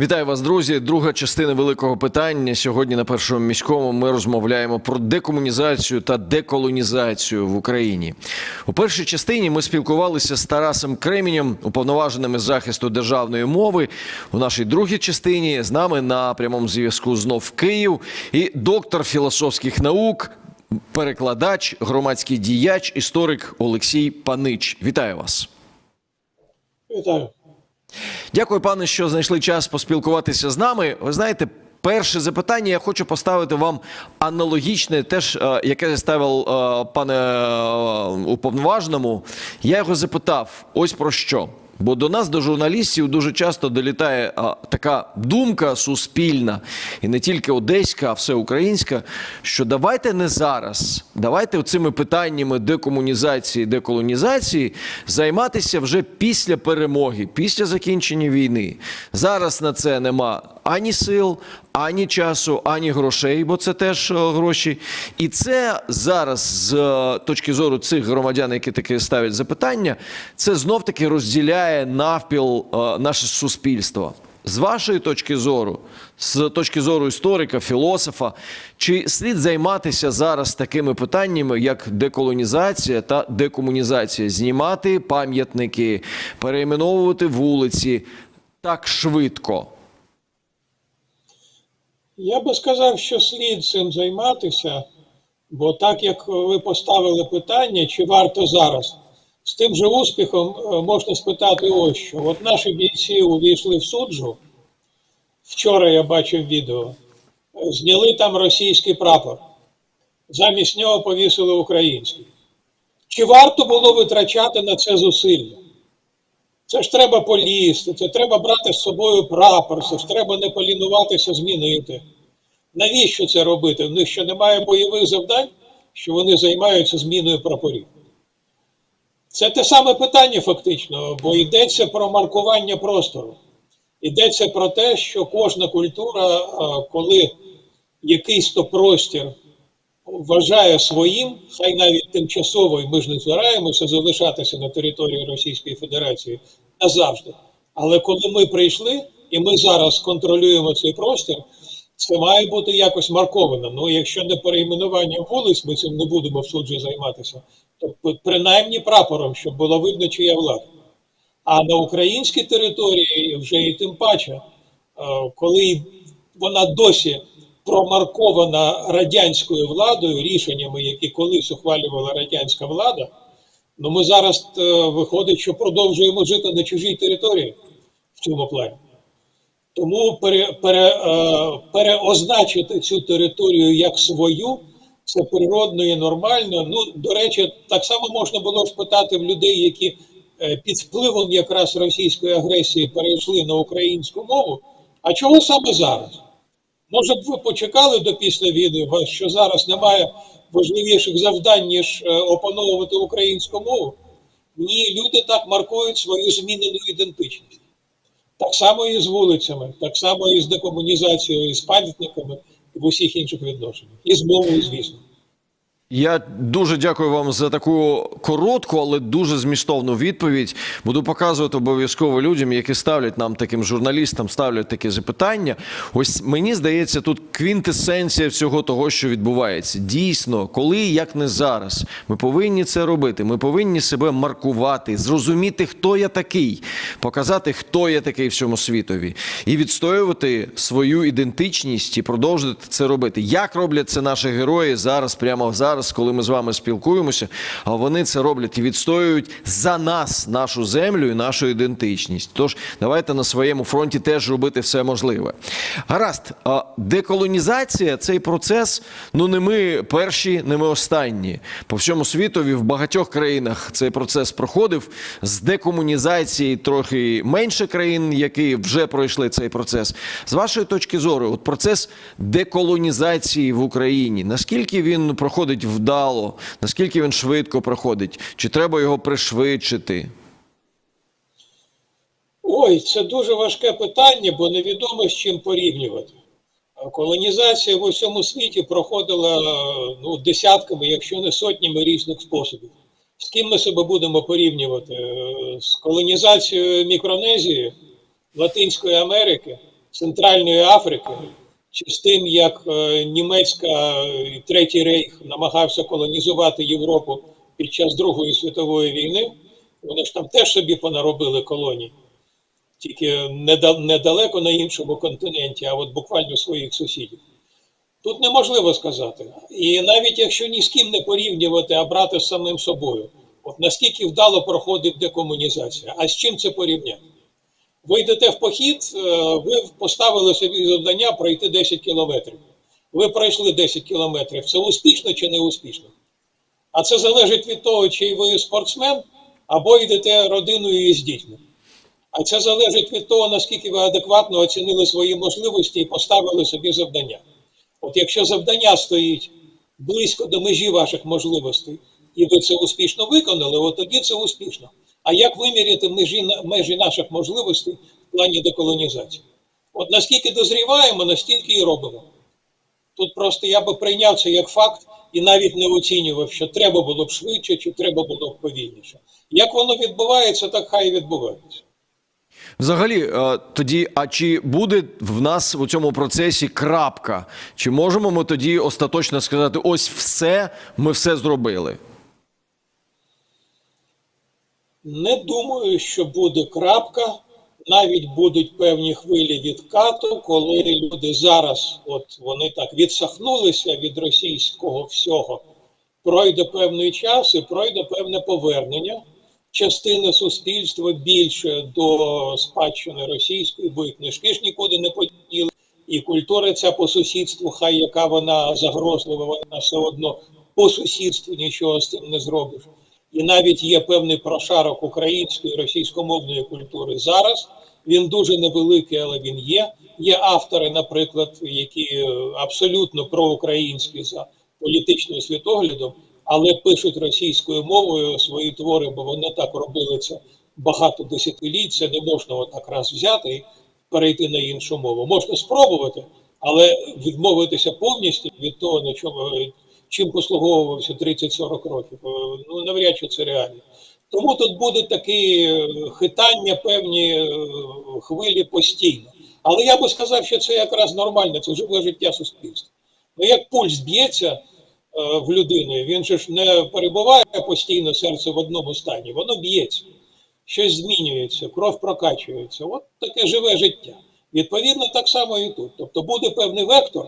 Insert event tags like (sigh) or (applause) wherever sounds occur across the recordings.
Вітаю вас, друзі. Друга частина великого питання. Сьогодні на першому міському ми розмовляємо про декомунізацію та деколонізацію в Україні. У першій частині ми спілкувалися з Тарасом Кремінем, уповноваженим із захисту державної мови. У нашій другій частині з нами на прямому зв'язку знов Київ і доктор філософських наук, перекладач, громадський діяч, історик Олексій Панич. Вітаю вас. Вітаю. Дякую, пане, що знайшли час поспілкуватися з нами. Ви знаєте, перше запитання я хочу поставити вам аналогічне, теж е, яке я ставив е, пане е, уповноваженому. Я його запитав: ось про що. Бо до нас, до журналістів, дуже часто долітає а, така думка суспільна, і не тільки одеська, а всеукраїнська, що давайте не зараз, давайте цими питаннями декомунізації, деколонізації займатися вже після перемоги, після закінчення війни. Зараз на це нема ані сил, ані часу, ані грошей, бо це теж е, гроші. І це зараз, з е, точки зору цих громадян, які таке ставлять запитання, це знов таки розділяє навпіл е, наше суспільство. З вашої точки зору, з точки зору історика, філософа, чи слід займатися зараз такими питаннями, як деколонізація та декомунізація, знімати пам'ятники, перейменовувати вулиці так швидко? Я би сказав, що слід цим займатися, бо так як ви поставили питання, чи варто зараз, з тим же успіхом е, можна спитати ось що. От наші бійці увійшли в суджу. Вчора я бачив відео, зняли там російський прапор, замість нього повісили український. Чи варто було витрачати на це зусилля? Це ж треба полізти, це треба брати з собою прапор, це ж треба не полінуватися змінити. Навіщо це робити? В них що немає бойових завдань, що вони займаються зміною прапорів. Це те саме питання, фактично, бо йдеться про маркування простору. Йдеться про те, що кожна культура, коли якийсь то простір вважає своїм, хай навіть тимчасово, і ми ж не збираємося залишатися на території Російської Федерації назавжди. Але коли ми прийшли і ми зараз контролюємо цей простір, це має бути якось марковано. Ну, якщо не перейменуванням вулиць, ми цим не будемо в суджі займатися, то принаймні прапором, щоб було видно, чия влада. А на українській території вже і тим паче, е, коли вона досі промаркована радянською владою, рішеннями, які колись ухвалювала радянська влада, ну ми зараз е, виходить, що продовжуємо жити на чужій території в цьому плані. Тому пере, пере, е, переозначити цю територію як свою, це природно і нормально. Ну, до речі, так само можна було спитати в людей, які е, під впливом якраз російської агресії перейшли на українську мову. А чого саме зараз? Може б ви почекали до після війни, що зараз немає важливіших завдань, ніж е, опановувати українську мову? Ні, люди так маркують свою змінену ідентичність. Так само і з вулицями, так само і з декомунізацією, і з пам'ятниками, і в усіх інших відношеннях. І з мовою, звісно. Я дуже дякую вам за таку коротку, але дуже змістовну відповідь. Буду показувати обов'язково людям, які ставлять нам таким журналістам, ставлять такі запитання. Ось мені здається, тут квінтесенція всього того, що відбувається. Дійсно, коли як не зараз, ми повинні це робити. Ми повинні себе маркувати, зрозуміти, хто я такий, показати, хто я такий в цьому світові, і відстоювати свою ідентичність і продовжувати це робити. Як роблять це наші герої зараз, прямо зараз, коли ми з вами спілкуємося, вони це роблять і відстоюють за нас, нашу землю і нашу ідентичність. Тож давайте на своєму фронті теж робити все можливе. Гаразд, деколонізація цей процес. Ну не ми перші, не ми останні. По всьому світові в багатьох країнах цей процес проходив. З декомунізації трохи менше країн, які вже пройшли цей процес. З вашої точки зору, от процес деколонізації в Україні, наскільки він проходить вдало, наскільки він швидко проходить, чи треба його пришвидшити? Ой, це дуже важке питання, бо невідомо з чим порівнювати. Колонізація в усьому світі проходила ну, десятками, якщо не сотнями різних способів. З ким ми себе будемо порівнювати? З колонізацією Мікронезії, Латинської Америки, Центральної Африки, чи з тим, як е, німецька Третій Рейх намагався колонізувати Європу під час Другої світової війни, вони ж там теж собі понаробили колонії, тільки недалеко на іншому континенті, а от буквально своїх сусідів. Тут неможливо сказати. І навіть якщо ні з ким не порівнювати, а брати з самим собою, от наскільки вдало проходить декомунізація, а з чим це порівняти? Ви йдете в похід, е, ви поставили собі завдання пройти 10 кілометрів. Ви пройшли 10 кілометрів. Це успішно чи не успішно? А це залежить від того, чи ви спортсмен, або йдете родиною і з дітьми. А це залежить від того, наскільки ви адекватно оцінили свої можливості і поставили собі завдання. От якщо завдання стоїть близько до межі ваших можливостей, і ви це успішно виконали, от тоді це успішно. А як виміряти межі, межі наших можливостей в плані деколонізації? От наскільки дозріваємо, настільки і робимо. Тут просто я би прийняв це як факт і навіть не оцінював, що треба було б швидше чи треба було б повільніше. Як воно відбувається, так хай і відбувається. Взагалі, е, тоді, а чи буде в нас у цьому процесі крапка? Чи можемо ми тоді остаточно сказати: ось все, ми все зробили? Не думаю, що буде крапка. Навіть будуть певні хвилі відкату, коли люди зараз, от вони так відсахнулися від російського всього, пройде певний час і пройде певне повернення частини суспільства більше до спадщини російської, бо і книжки ж нікуди не поділи, і культура ця по сусідству, хай яка вона загрозлива, вона все одно по сусідству нічого з цим не зробиш. І навіть є певний прошарок української російськомовної культури зараз. Він дуже невеликий, але він є. Є автори, наприклад, які е, абсолютно проукраїнські за політичним світоглядом, але пишуть російською мовою свої твори, бо вони так робили це багато десятиліть. Це не можна отак раз взяти і перейти на іншу мову. Можна спробувати, але відмовитися повністю від того, на чому чим послуговувався 30-40 років. Е, Ну навряд чи це реально. Тому тут будуть такі е, хитання, певні е, хвилі постійно. Але я би сказав, що це якраз нормально, це живе життя суспільства. Ну як пульс б'ється в людини, він же ж не перебуває постійно серце в одному стані, воно б'ється, щось змінюється, кров прокачується. От таке живе життя. Відповідно, так само і тут. Тобто буде певний вектор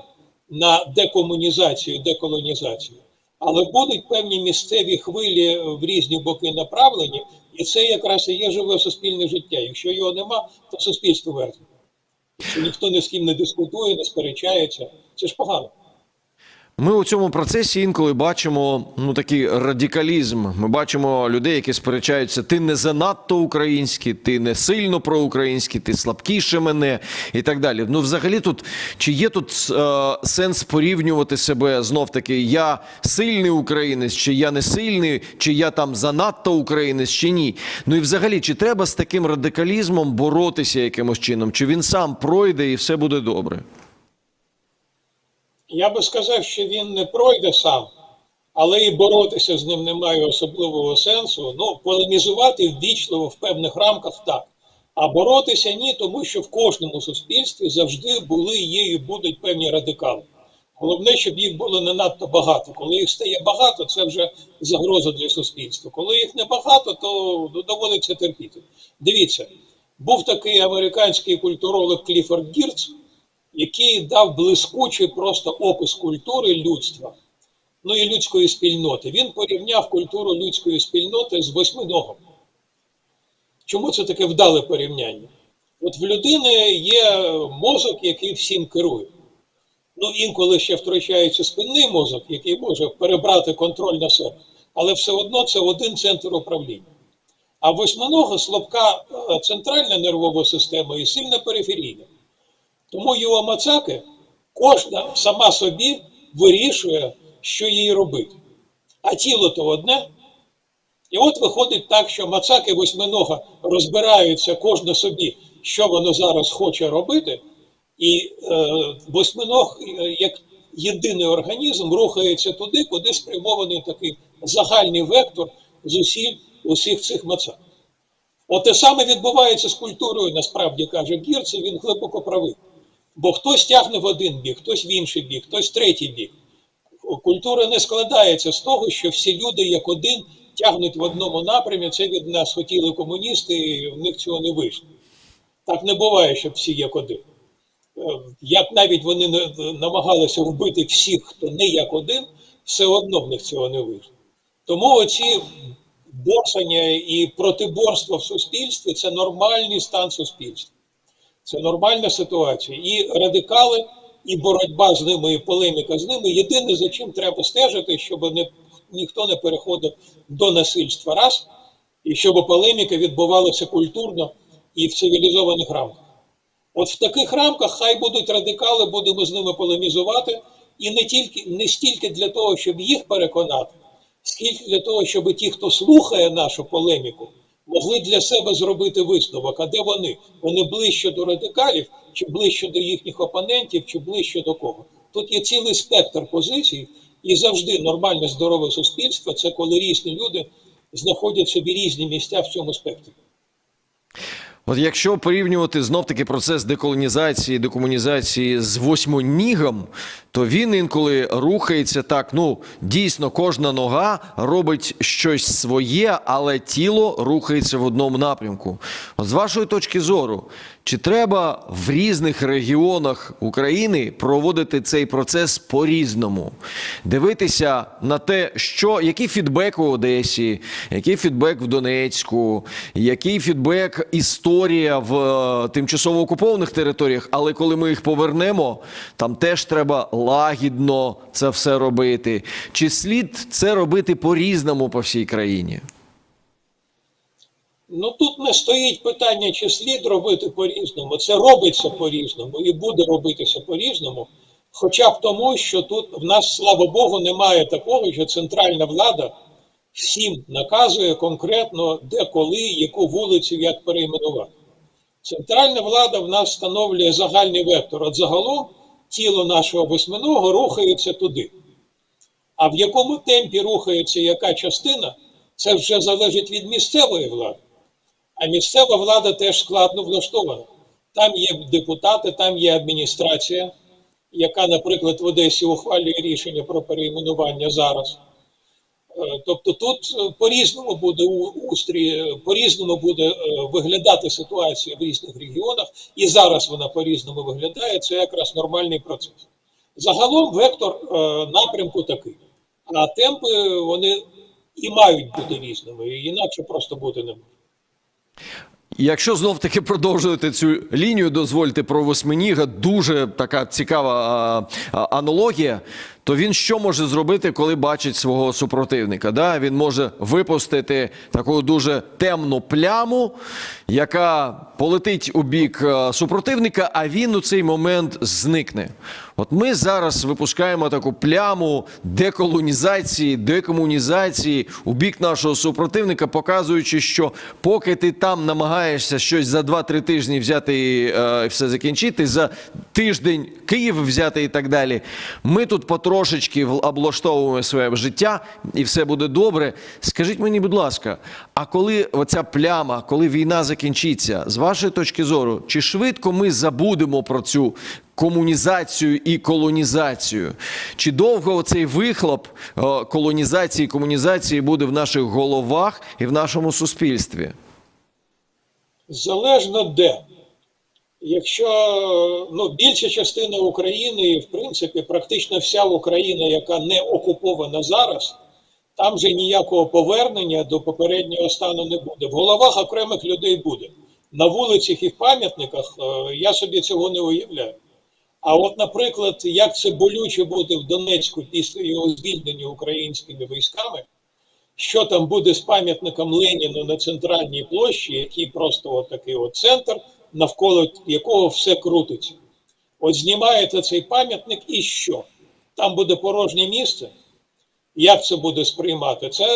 на декомунізацію, деколонізацію, але будуть певні місцеві хвилі в різні боки направлені, і це якраз і є живе суспільне життя. Якщо його нема, то суспільство верне. Ніхто ні з ким не дискутує, не сперечається, це ж погано. Ми у цьому процесі інколи бачимо ну такий радикалізм. Ми бачимо людей, які сперечаються: ти не занадто український, ти не сильно проукраїнський, ти слабкіше мене і так далі. Ну, взагалі, тут чи є тут е, сенс порівнювати себе знов таки? Я сильний українець, чи я не сильний, чи я там занадто українець, чи ні? Ну і взагалі, чи треба з таким радикалізмом боротися якимось чином? Чи він сам пройде і все буде добре? Я би сказав, що він не пройде сам, але і боротися з ним немає особливого сенсу. Ну, полемізувати ввічливо в певних рамках так. А боротися ні, тому що в кожному суспільстві завжди були, є і будуть певні радикали. Головне, щоб їх було не надто багато. Коли їх стає багато, це вже загроза для суспільства. Коли їх не багато, то ну, доводиться терпіти. Дивіться, був такий американський культуролог Кліфорд Гірц, який дав блискучий просто опис культури людства, ну і людської спільноти. Він порівняв культуру людської спільноти з восьминогом. Чому це таке вдале порівняння? От в людини є мозок, який всім керує. Ну, інколи ще втрачається спинний мозок, який може перебрати контроль на себе, але все одно це один центр управління. А восьминога слабка е, центральна нервова система і сильна периферійна. Тому його мацаки кожна сама собі вирішує, що їй робити. А тіло то одне. І от виходить так, що мацаки восьминога розбираються кожна собі, що воно зараз хоче робити, і е, восьминог, е, як єдиний організм, рухається туди, куди спрямований такий загальний вектор з усіх, усіх цих мацак. От те саме відбувається з культурою, насправді каже Гірце, він глибоко правий. Бо хтось тягне в один бік, хтось в інший бік, хтось в третій бік. Культура не складається з того, що всі люди як один тягнуть в одному напрямі. Це від нас хотіли комуністи, і в них цього не вийшло. Так не буває, щоб всі як один. Е, Як навіть вони намагалися вбити всіх, хто не як один, все одно в них цього не вийшло. Тому оці борсання і протиборство в суспільстві це нормальний стан суспільства. Це нормальна ситуація. І радикали, і боротьба з ними, і полеміка з ними. Єдине, за чим треба стежити, щоб не, ніхто не переходив до насильства раз, і щоб полеміка відбувалася культурно і в цивілізованих рамках. От в таких рамках хай будуть радикали, будемо з ними полемізувати, і не тільки не стільки для того, щоб їх переконати, скільки для того, щоб ті, хто слухає нашу полеміку, могли для себе зробити висновок. А де вони? Вони ближче до радикалів, чи ближче до їхніх опонентів, чи ближче до кого? Тут є цілий спектр позицій, і завжди нормальне здорове суспільство це коли різні люди знаходять собі різні місця в цьому спектрі. От якщо порівнювати знов таки процес деколонізації, декомунізації з восьмонігом, то він інколи рухається так. Ну дійсно, кожна нога робить щось своє, але тіло рухається в одному напрямку. От з вашої точки зору, чи треба в різних регіонах України проводити цей процес по-різному, дивитися на те, що який фідбек у Одесі, який фідбек в Донецьку, який фідбек історія в е, тимчасово окупованих територіях, але коли ми їх повернемо, там теж треба лагідно це все робити. Чи слід це робити по-різному по всій країні? Ну тут не стоїть питання, чи слід робити по-різному. Це робиться по-різному і буде робитися по-різному. Хоча б тому, що тут в нас, слава Богу, немає такого, що центральна влада всім наказує конкретно, де, коли, яку вулицю, як перейменувати. Центральна влада в нас встановлює загальний вектор. От загалом тіло нашого восьминого рухається туди. А в якому темпі рухається яка частина, це вже залежить від місцевої влади. А місцева влада теж складно влаштована. Там є депутати, там є адміністрація, яка, наприклад, в Одесі ухвалює рішення про перейменування зараз. Е, Тобто тут е, по-різному буде устрій, е, по-різному буде виглядати ситуація в різних регіонах, і зараз вона по-різному виглядає. Це якраз нормальний процес. Загалом вектор напрямку такий. А темпи вони і мають бути різними, і інакше просто бути не може. Якщо знов таки продовжувати цю лінію, дозвольте про восьминіга, дуже така цікава аналогія. То він що може зробити, коли бачить свого супротивника? Да? Він може випустити таку дуже темну пляму, яка полетить у бік е, супротивника, а він у цей момент зникне. От ми зараз випускаємо таку пляму деколонізації, декомунізації у бік нашого супротивника, показуючи, що поки ти там намагаєшся щось за 2-3 тижні взяти і е, все закінчити, за тиждень Київ взяти і так далі. Ми тут потрошечки в- облаштовуємо своє життя, і все буде добре. Скажіть мені, будь ласка, а коли оця пляма, коли війна закінчиться, з вашої точки зору, чи швидко ми забудемо про цю комунізацію і колонізацію? Чи довго цей вихлоп колонізації і комунізації буде в наших головах і в нашому суспільстві? Залежно де. Якщо ну, більша частина України, в принципі практично вся Україна, яка не окупована зараз, там же ніякого повернення до попереднього стану не буде. В головах окремих людей буде. На вулицях і в пам'ятниках е, я собі цього не уявляю. А от, наприклад, як це болюче буде в Донецьку після його звільнення українськими військами, що там буде з пам'ятником Леніну на центральній площі, який просто от такий от центр, навколо якого все крутиться. От знімаєте цей пам'ятник і що? Там буде порожнє місце. Як це буде сприймати? Це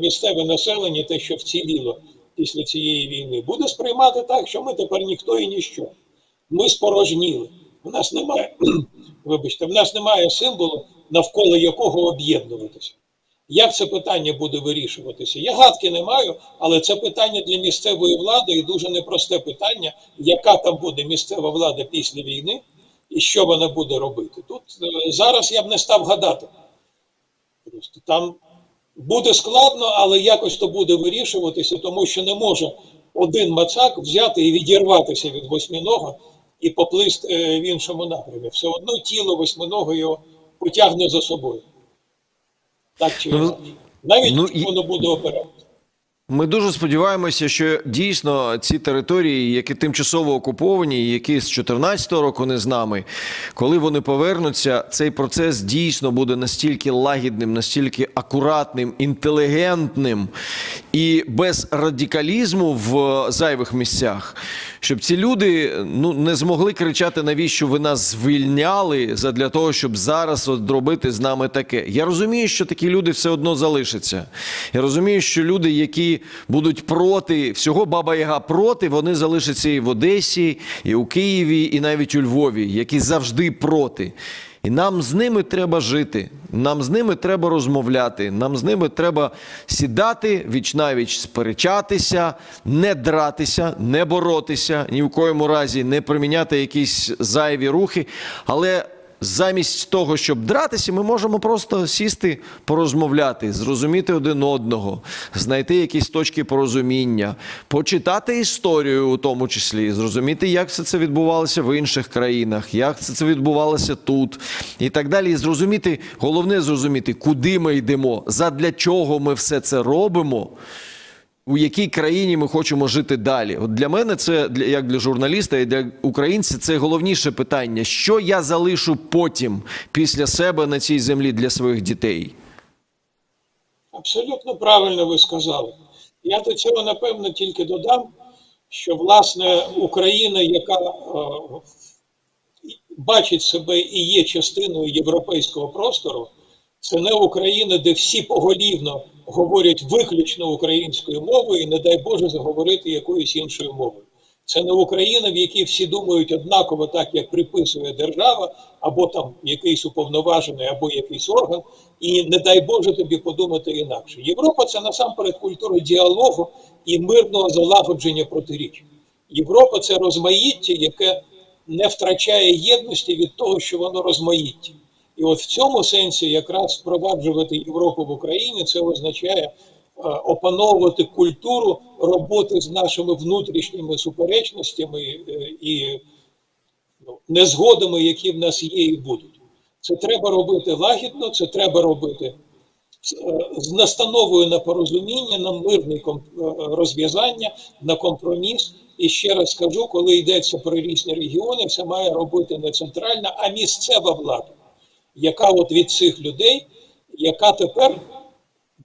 місцеве населення, те, що вціліло після цієї війни, буде сприймати так, що ми тепер ніхто і ніщо. Ми спорожніли. У нас немає, (clears throat) вибачте, в нас немає символу, навколо якого об'єднуватися. Як це питання буде вирішуватися? Я гадки не маю, але це питання для місцевої влади і дуже непросте питання, яка там буде місцева влада після війни, і що вона буде робити. Тут е, зараз я б не став гадати. Просто там буде складно, але якось то буде вирішуватися, тому що не може один мацак взяти і відірватися від восьминога і поплисти е, в іншому напрямі. Все одно тіло восьминога його потягне за собою. Так чи Ну. Навіть ну, і- воно буде оперативно. Ми дуже сподіваємося, що дійсно ці території, які тимчасово окуповані, які з 14-го року не з нами, коли вони повернуться, цей процес дійсно буде настільки лагідним, настільки акуратним, інтелігентним і без радикалізму в зайвих місцях, щоб ці люди ну не змогли кричати, навіщо ви нас звільняли задля того, щоб зараз от робити з нами таке. Я розумію, що такі люди все одно залишаться. Я розумію, що люди, які будуть проти всього Баба Яга проти, вони залишаться і в Одесі, і у Києві, і навіть у Львові, які завжди проти. І нам з ними треба жити, нам з ними треба розмовляти, нам з ними треба сідати, віч навіч сперечатися, не дратися, не боротися, ні в коєму разі не приміняти якісь зайві рухи. Але замість того, щоб дратися, ми можемо просто сісти, порозмовляти, зрозуміти один одного, знайти якісь точки порозуміння, почитати історію у тому числі, зрозуміти, як все це відбувалося в інших країнах, як це це відбувалося тут, і так далі. І зрозуміти, головне зрозуміти, куди ми йдемо, задля чого ми все це робимо у якій країні ми хочемо жити далі. От для мене це як для журналіста і для українця це головніше питання: що я залишу потім після себе на цій землі для своїх дітей. Абсолютно правильно ви сказали. Я до цього напевно тільки додам, що власне Україна, яка е, бачить себе і є частиною європейського простору, це не Україна, де всі поголівно говорять виключно українською мовою, і не дай Боже заговорити якоюсь іншою мовою. Це не Україна, в якій всі думають однаково, так як приписує держава, або там якийсь уповноважений, або якийсь орган, і не дай Боже тобі подумати інакше. Європа це насамперед культура діалогу і мирного залагодження протиріч. Європа це розмаїття, яке не втрачає єдності від того, що воно розмаїття. І от в цьому сенсі якраз впроваджувати Європу в Україні це означає е, опановувати культуру роботи з нашими внутрішніми суперечностями е, і ну, незгодами, які в нас є і будуть. Це треба робити лагідно, це треба робити з, е, з настановою на порозуміння, на мирне розв'язання, на компроміс. І ще раз скажу, коли йдеться про різні регіони, це має робити не центральна, а місцева влада, яка от від цих людей, яка тепер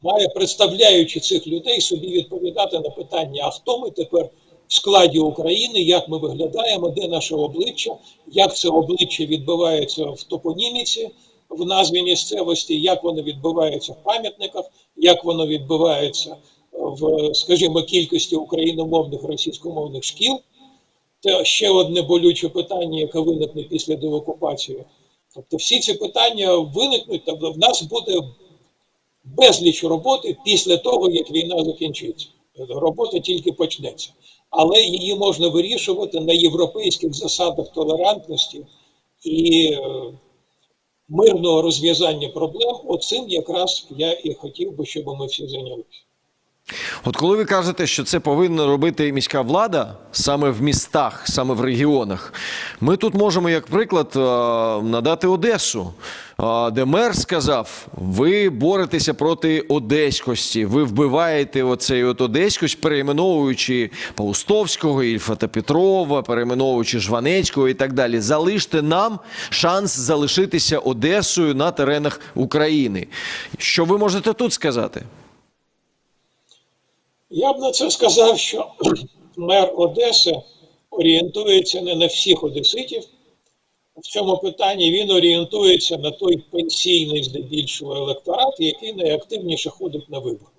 має, представляючи цих людей, собі відповідати на питання, а хто ми тепер в складі України, як ми виглядаємо, де наше обличчя, як це обличчя відбувається в топоніміці, в назві місцевості, як воно відбувається в пам'ятниках, як воно відбувається в, скажімо, кількості україномовних російськомовних шкіл. Це ще одне болюче питання, яке виникне після деокупації. Тобто всі ці питання виникнуть, тобто в нас буде безліч роботи після того, як війна закінчиться. Робота тільки почнеться. Але її можна вирішувати на європейських засадах толерантності і е, мирного розв'язання проблем. Оцим якраз я і хотів би, щоб ми всі зайнялися. От коли ви кажете, що це повинна робити міська влада саме в містах, саме в регіонах, ми тут можемо, як приклад, е, надати Одесу, е, де мер сказав: ви боретеся проти одеськості, ви вбиваєте оцей от одеськость, перейменовуючи Паустовського, Ільфа та Петрова, перейменовуючи Жванецького і так далі. Залиште нам шанс залишитися Одесою на теренах України. Що ви можете тут сказати? Я б на це сказав, що (clears throat) мер Одеси орієнтується не на всіх одеситів. В цьому питанні він орієнтується на той пенсійний, здебільшого, електорат, який найактивніше ходить на вибори.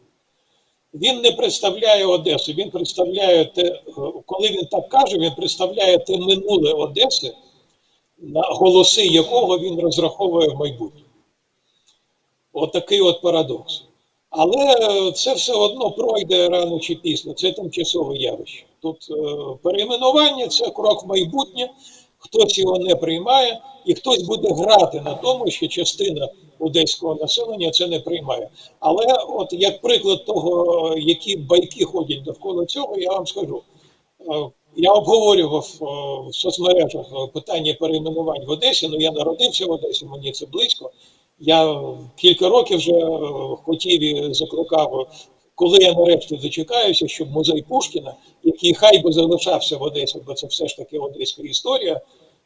Він не представляє Одесу, він представляє те, коли він так каже, він представляє те минуле Одеси, на голоси якого він розраховує в майбутнє. Отакий от парадокс. Але це все одно пройде рано чи пізно, це тимчасове явище. Тут е, перейменування це крок в майбутнє, хтось його не приймає, і хтось буде грати на тому, що частина одеського населення це не приймає. Але, от як приклад того, які байки ходять довкола цього, я вам скажу. Я обговорював е, в соцмережах е, питання перейменувань в Одесі. Ну я народився в Одесі, мені це близько. Я кілька років вже е, хотів і закликав, коли я нарешті дочекаюся, щоб музей Пушкіна, який хай би залишався в Одесі, бо це все ж таки одеська історія,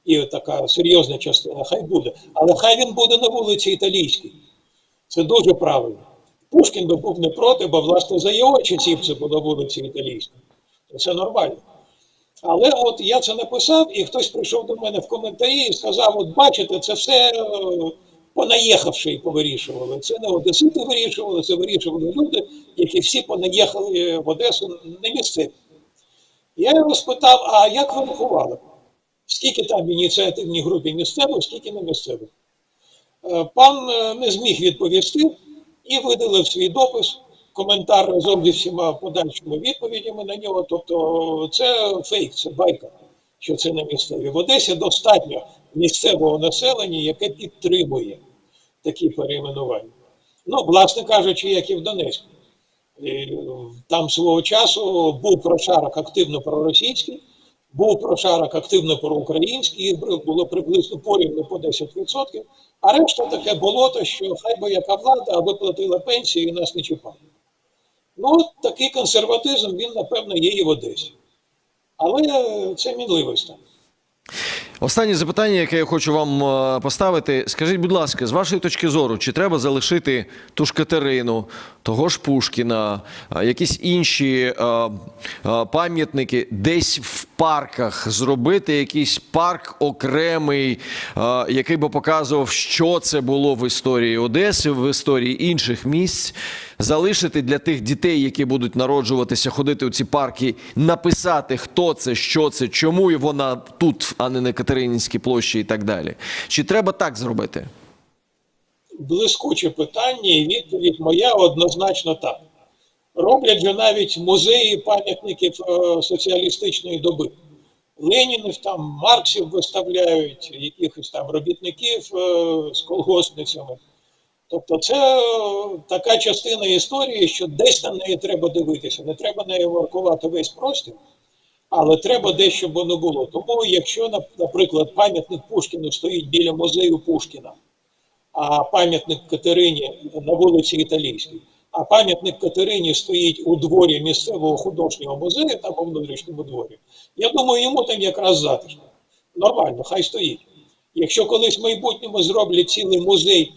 і така серйозна частина, хай буде. Але хай він буде на вулиці Італійській. Це дуже правильно. Пушкін би був не проти, бо власне за його часів це було вулиці Італійській. Це нормально. Але от я це написав, і хтось прийшов до мене в коментарі і сказав: от бачите, це все е, понаїхавши і повирішували. Це не одесити вирішували, це вирішували люди, які всі понаїхали в Одесу не місцеві. Я його спитав: а як ви рахували? Скільки там в ініціативній групі місцевих, скільки не місцевих? Е, Пан е, не зміг відповісти і видалив свій допис, коментар разом зі всіма подальшими відповідями на нього. Тобто це фейк, це байка, що це не місцеві. В Одесі достатньо місцевого населення, яке підтримує такі перейменування. Ну, власне кажучи, як і в Донецьку. Там свого часу був прошарок активно проросійський, був прошарок активно проукраїнський, їх було приблизно порівну по 10%, а решта таке болото, що хай би яка влада, аби платила пенсії і нас не чіпала. Ну, от такий консерватизм, він, напевно, є і в Одесі. Але це мінливість там. Останнє запитання, яке я хочу вам е, поставити. Скажіть, будь ласка, з вашої точки зору, чи треба залишити ту ж Катерину, того ж Пушкіна, якісь інші е, е, пам'ятники десь в парках, зробити якийсь парк окремий, який би показував, що це було в історії Одеси, в історії інших місць, залишити для тих дітей, які будуть народжуватися, ходити у ці парки, написати, хто це, що це, чому вона тут, а не на Катеринінській площі і так далі. Чи треба так зробити? блискуче питання, і відповідь моя однозначно так. Роблять же навіть музеї пам'ятників е, соціалістичної доби. Ленінів там, Марксів виставляють, якихось там робітників е, з колгоспницями. Тобто це е, така частина історії, що десь на неї треба дивитися. Не треба нею маркувати весь простір, але треба десь, щоб воно було. Тому, якщо, наприклад, пам'ятник Пушкіну стоїть біля музею Пушкіна, а пам'ятник Катерині на вулиці Італійській. А пам'ятник Катерині стоїть у дворі місцевого художнього музею, там у внутрішньому дворі. Я думаю, йому там якраз затишно. Нормально, хай стоїть. Якщо колись в майбутньому зроблять цілий музей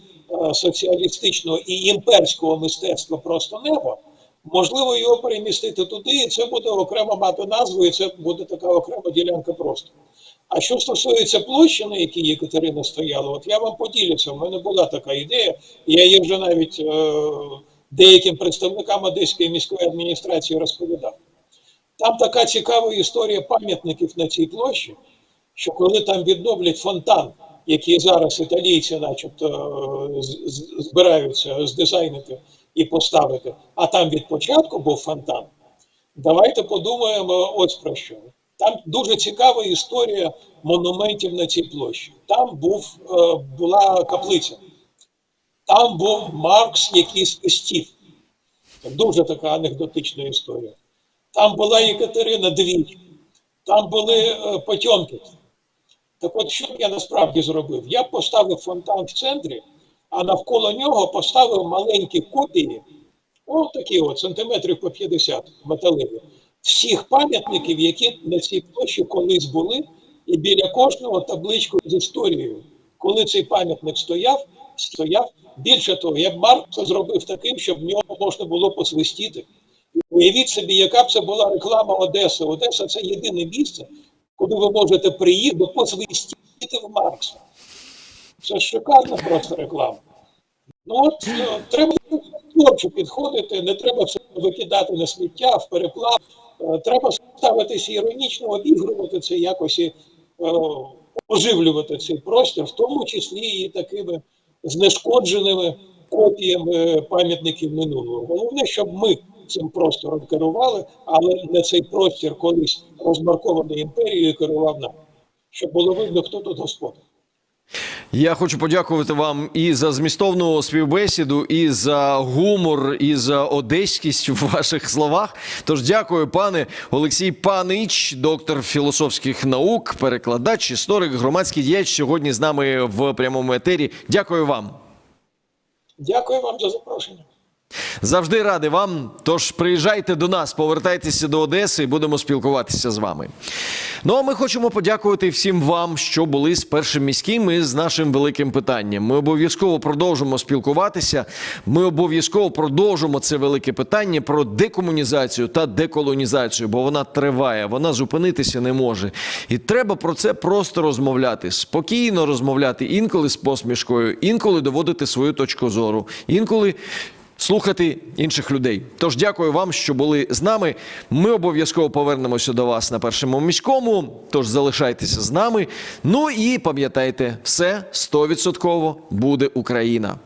соціалістичного і імперського мистецтва просто небо, можливо його перемістити туди, і це буде окремо мати назву, і це буде така окрема ділянка простору. А що стосується площі, на якій Єкатерина стояла, от я вам поділюся, в мене була така ідея, я її вже навіть е, деяким представникам Одеської міської адміністрації розповідав. Там така цікава історія пам'ятників на цій площі, що коли там відновлять фонтан, який зараз італійці, начебто, е, збираються здизайнити і поставити, а там від початку був фонтан, давайте подумаємо ось про що. Там дуже цікава історія монументів на цій площі. Там був, е, була каплиця, там був Маркс, який спустів. Дуже така анекдотична історія. Там була Єкатерина Дві, там були е, Потьомкін. Так от, що б я насправді зробив? Я поставив фонтан в центрі, а навколо нього поставив маленькі копії, о, такі от, сантиметрів по 50 металеві, всіх пам'ятників, які на цій площі колись були, і біля кожного табличку з історією. Коли цей пам'ятник стояв, стояв. Більше того, я б Маркса зробив таким, щоб в нього можна було посвистіти. Уявіть собі, яка б це була реклама Одеси. Одеса це єдине місце, куди ви можете приїхати посвистіти в Маркса. Це шикарна просто реклама. Ну от е, треба творчо підходити, не треба викидати на сміття, в переплав. Е, Треба ставитися іронічно, обігрувати це якось і е, оживлювати цей простір, в тому числі і такими знешкодженими копіями пам'ятників минулого. Головне, щоб ми цим простором керували, але не цей простір колись розмаркований імперією керував нам. щоб було видно, хто тут господар. Я хочу подякувати вам і за змістовну співбесіду, і за гумор, і за одеськість в ваших словах. Тож дякую, пане Олексій Панич, доктор філософських наук, перекладач, історик, громадський діяч сьогодні з нами в прямому етері. Дякую вам. Дякую вам за запрошення. Завжди радий вам. Тож приїжджайте до нас, повертайтеся до Одеси і будемо спілкуватися з вами. Ну а ми хочемо подякувати всім вам, що були з першим міським і з нашим великим питанням. Ми обов'язково продовжимо спілкуватися. Ми обов'язково продовжимо це велике питання про декомунізацію та деколонізацію, бо вона триває, вона зупинитися не може. І треба про це просто розмовляти, спокійно розмовляти, інколи з посмішкою, інколи доводити свою точку зору, інколи слухати інших людей. Тож дякую вам, що були з нами. Ми обов'язково повернемося до вас на першому міському. Тож залишайтеся з нами. Ну і пам'ятайте, все 100% буде Україна.